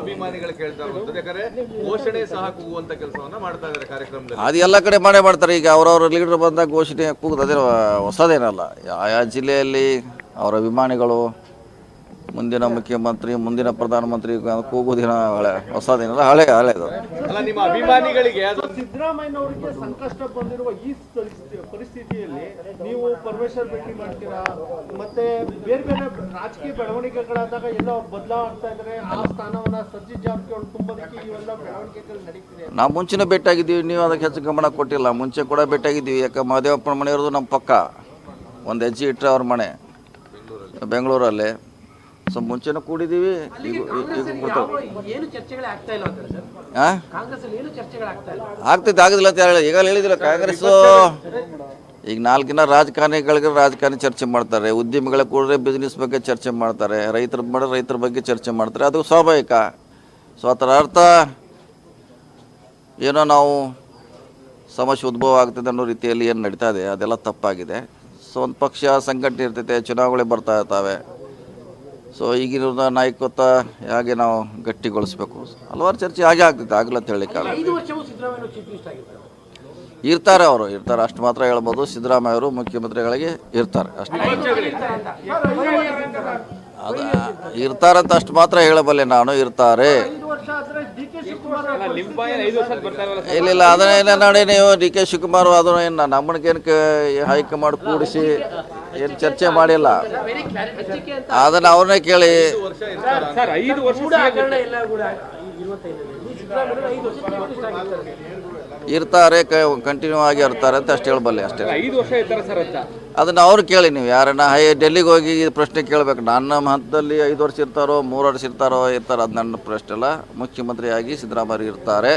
ಅಭಿಮಾನಿಗಳು ಕೇಳ್ತಾ ಇರುವಂತದ್ದು ಯಾಕಂದ್ರೆ ಘೋಷಣೆ ಸಹ ಕೂಗುವಂತ ಕೆಲಸವನ್ನ ಮಾಡ್ತಾ ಇದ್ದಾರೆ ಕಾರ್ಯಕ್ರಮದಲ್ಲಿ. ಅದು ಎಲ್ಲ ಕಡೆ ಮಾಡೇ ಮಾಡ್ತಾರೆ. ಈಗ ಅವ್ರವ್ರ ಲೀಡರ್ ಬಂದಾಗ ಘೋಷಣೆ ಕೂಗುದು ಅದೇ, ಹೊಸದೇನಲ್ಲ. ಆಯಾ ಜಿಲ್ಲೆಯಲ್ಲಿ ಅವರ ಅಭಿಮಾನಿಗಳು ಮುಂದಿನ ಮುಖ್ಯಮಂತ್ರಿ ಮುಂದಿನ ಪ್ರಧಾನಮಂತ್ರಿ ಕೂಗುದಿನ ಹಳೆ ಹೊಸದೇನಲ್ಲ ಹಳೆ ಹಳೆದು ಅಲ್ಲ ನಿಮ್ಮ ಅಭಿಮಾನಿಗಳಿಗೆ ಸಿದ್ದರಾಮಯ್ಯನವರಿಗೆ ಸಂಕಷ್ಟ ಬಂದಿರುವ ಈ ಪರಿಸ್ಥಿತಿ- ಪರಿಸ್ಥಿತಿಯಲ್ಲಿ ನೀವು ಪರಮೇಶ್ವರ್ ಭೇಟಿ ಮಾಡ್ತೀರಾ? ಮತ್ತೆ ಬೇರೆ ಬೇರೆ ರಾಜಕೀಯ ಬೆಳವಣಿಗೆಗಳಾದಾಗ ಎಲ್ಲ ಅವ್ರು ಬದಲಾಗ್ತಾ ಇದ್ದಾರೆ ಆ ಸ್ಥಾನವನ್ನ ಸಜ್ಜಿತ್ ಜಾರಕಿಹೊಳಿ ತುಂಬೋದಕ್ಕೆ ಇವೆಲ್ಲ ಬೆಳವಣಿಗೆಗಳು ನಡೀತಿದೆ. ನಾವು ಮುಂಚಿನ ಭೇಟಿಯಾಗಿದ್ದೀವಿ ನೀವು ಅದಕ್ಕೆ ಹೆಚ್ಚು ಗಮನ ಕೊಟ್ಟಿಲ್ಲ. ಮುಂಚೆ ಕೂಡ ಭೇಟಿಯಾಗಿದ್ದೀವಿ. ಯಾಕೆ ಮಹದೇವಪ್ಪನ ಇರೋದು ನಮ್ಮ ಪಕ್ಕ. ಒಂದು ಹೆಜ್ಜೆ ಇಟ್ಟರೆ ಅವ್ರ ಮನೆ. ಬೆಂಗಳೂರಲ್ಲಿ. ಸೊ ಮುಂಚೆನೂ ಕೂಡಿದ್ದೀವಿ ಈಗ ಈಗ ಕೊಡ್ತಾರೆ ಏನು ಚರ್ಚೆಗಳೇ ಆಗ್ತಾ ಇಲ್ಲ ಅಂತಾರೆ ಸರ್? ಹಾಂ ಕಾಂಗ್ರೆಸ್ ಅಲ್ಲಿ ಏನು ಚರ್ಚೆಗಳಾಗ್ತಾ ಇಲ್ಲ? ಆಗ್ತೈತೆ ಆಗೋದಿಲ್ಲ ಅಂತ ಹೇಳಿ. ಈಗ ಹೇಳಿದಿಲ್ಲ ಕಾಂಗ್ರೆಸ್ ಈಗ ನಾಲ್ಕಿನ ರಾಜಕಾರಣಿಗಳಿಗೆ ರಾಜಕಾರಣಿ ಚರ್ಚೆ ಮಾಡ್ತಾರೆ. ಉದ್ಯಮಿಗಳ ಕೂಡ್ರೆ ಬಿಸ್ನೆಸ್ ಬಗ್ಗೆ ಚರ್ಚೆ ಮಾಡ್ತಾರೆ. ರೈತರ ಮಾಡಿದ್ರೆ ರೈತರ ಬಗ್ಗೆ ಚರ್ಚೆ ಮಾಡ್ತಾರೆ. ಅದು ಸ್ವಾಭಾವಿಕ. ಸೊ ಅದರ ಅರ್ಥ ಏನೋ ನಾವು ಸಮಸ್ಯೆ ಉದ್ಭವ ಆಗ್ತದೆ ಅನ್ನೋ ರೀತಿಯಲ್ಲಿ ಏನು ನಡೀತಾ ಇದೆ ಅದೆಲ್ಲ ತಪ್ಪಾಗಿದೆ. ಸೊ ಒಂದು ಪಕ್ಷ ಸಂಘಟನೆ ಇರ್ತೈತೆ ಚುನಾವಣೆ ಬರ್ತಾ ಇರ್ತಾವೆ. ಸೊ ಈಗಿನ ನಾಯಕತ್ವ ಹೇಗೆ ನಾವು ಗಟ್ಟಿಗೊಳಿಸ್ಬೇಕು. ಹಲವಾರು ಚರ್ಚೆ ಹಾಗೆ ಆಗ್ತೈತೆ ಆಗಲ್ಲ ಅಂತ ಹೇಳಲಿಕ್ಕೆ ಐದು ವರ್ಷವೂ ಸಿದ್ದರಾಮಯ್ಯ ಚೀಫ್ ಮಿನಿಸ್ಟರ್ ಆಗಿರ್ತಾರೆ ಇರ್ತಾರೆ ಅವರು ಇರ್ತಾರೆ. ಅಷ್ಟು ಮಾತ್ರ ಹೇಳ್ಬೋದು. ಸಿದ್ದರಾಮಯ್ಯ ಅವರು ಮುಖ್ಯಮಂತ್ರಿಗಳಿಗೆ ಇರ್ತಾರೆ. ಅಷ್ಟು ಅದು ಇರ್ತಾರಂತ ಅಷ್ಟು ಮಾತ್ರ ಹೇಳಬಲ್ಲೆ ನಾನು ಇರ್ತಾರೆ. ಇಲ್ಲ ಇಲ್ಲ ಅದನ್ನೇನ ನೋಡಿ ನೀವು ಡಿ ಕೆ ಶಿವಕುಮಾರ್ ಅದನ್ನ ಏನು ಹೈಕ್ ಹೈಕಮಾಂಡ್ ಕೂಡಿಸಿ ಏನು ಚರ್ಚೆ ಮಾಡಿಲ್ಲ. ಅದನ್ನ ಅವ್ರನ್ನೇ ಕೇಳಿ. ಇರ್ತಾರೆ ಕಂಟಿನ್ಯೂ ಆಗಿ ಇರ್ತಾರೆ ಅಂತ ಅಷ್ಟು ಹೇಳಬಲ್ಲೆ ಅಷ್ಟೇ. ಐದು ವರ್ಷ ಇರ್ತಾರೆ ಸರ್ ಅಂತ ಅದನ್ನ ಅವ್ರು ಕೇಳಿ ನೀವು ಯಾರನ್ನ ಹೈ ಡೆಲ್ಲಿಗೆ ಹೋಗಿ ಈ ಪ್ರಶ್ನೆ ಕೇಳಬೇಕು. ನನ್ನ ಹಂತದಲ್ಲಿ ಐದು ವರ್ಷ ಇರ್ತಾರೋ, ಮೂರು ವರ್ಷ ಇರ್ತಾರೋ ಇರ್ತಾರೋ ಅದು ನನ್ನ ಪ್ರಶ್ನೆ ಅಲ್ಲ. ಮುಖ್ಯಮಂತ್ರಿಯಾಗಿ ಸಿದ್ದರಾಮಯ್ಯ ಇರ್ತಾರೆ.